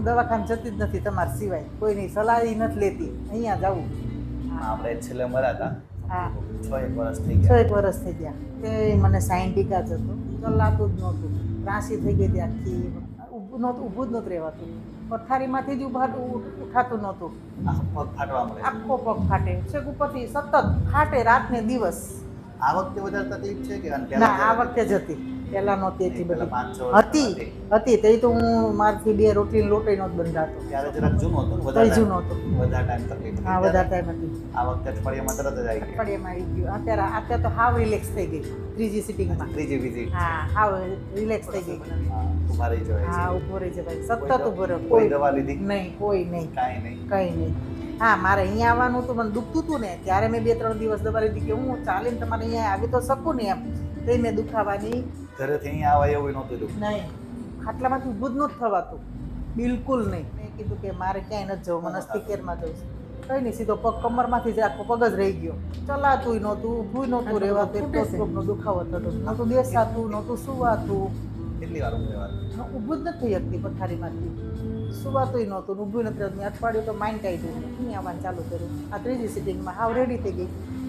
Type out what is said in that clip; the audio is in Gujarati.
હું દવાખાને જતી જ નથી તમારા સિવાય. કોઈની સલાહ ય નથી લેતી. અહીંયા જવું આપણે છેલ્લે મળ્યા હતા હા. છ એક વર્ષ થઈ છ ગયા એક વર્ષ થઈ ગયા. તે મને સાયન્ટિકા જ હતું. ચલાતું જ નહોતું. ત્રાસી થઈ ગઈ હતી આખી. ઊભું નહોતું ઊભું જ નહોતું રહેવાતું. પથારીમાંથી જ ઊભા ઉઠાતું નહોતું. આખો પગ ફાટવા મળે આખો પગ ફાટે. છેક ઉપરથી સતત ફાટે રાત ને દિવસ. આ વખતે વધારે તકલીફ છે કે આને ના આ વખતે જ હતી. પહેલા નહોતી એટલી બધી. પાંચ હતી હતી. તે તો હું મારથી બે રોટલી લોટી નહોતો બંધાતો. ત્યારે જરાક જૂનો હતો વધારે જૂનો હતો. વધારે ટાઈમ તકલીફ હા વધારે ટાઈમ હતી આ વખતે અઠવાડિયામાં તરત જ આવી ગઈ અઠવાડિયામાં આવી ગયું. અત્યારે અત્યારે તો હાવ રિલેક્સ થઈ ગઈ. ત્રીજી સિટિંગમાં ત્રીજી વિઝિટ હા હાવ રિલેક્સ થઈ ગઈ. ઊભા રહી જવાય હા ઊભો રહી ભાઈ સતત ઊભો રહ્યો કોઈ દવા લીધી? નહીં કોઈ નહીં. કાંઈ નહીં. કંઈ નહીં. હા મારે અહીંયા આવવાનું તો મને દુખતું હતું ને ત્યારે મેં બે ત્રણ દિવસ દવા લીધી કે હું ચાલીને તમારે અહીંયા આવી તો શકું ને એમ. તો મેં દુખાવાની ઘરેથી અહીંયા આવાય એવું નહોતું દુઃખ નહીં. ખાટલામાંથી ઊભું જ નહોતું થવાતું. બિલકુલ નહીં. મેં કીધું કે મારે ક્યાંય નથી જવું મને સ્પીકરમાં જવું છે. કંઈ નહીં સીધો પગ કમરમાંથી જ આખો પગ જ રહી ગયો. ચલાતું નહોતું ઊભું નહોતું રહેવાતું એટલો સ્ટ્રોકનો દુખાવો થતો નહોતું બેસાતું નહોતું સુવાતું. કેટલી વાર ઊભું જ નથી થઈ પથારીમાંથી. સુવાતું નહોતું ઊભું નથી મેં અઠવાડિયું તો માઇન્ડ કાઢ્યું અહીં આવવાનું ચાલુ કર્યું? આ ત્રીજી સિટિંગમાં હાવ રેડી થઈ ગઈ.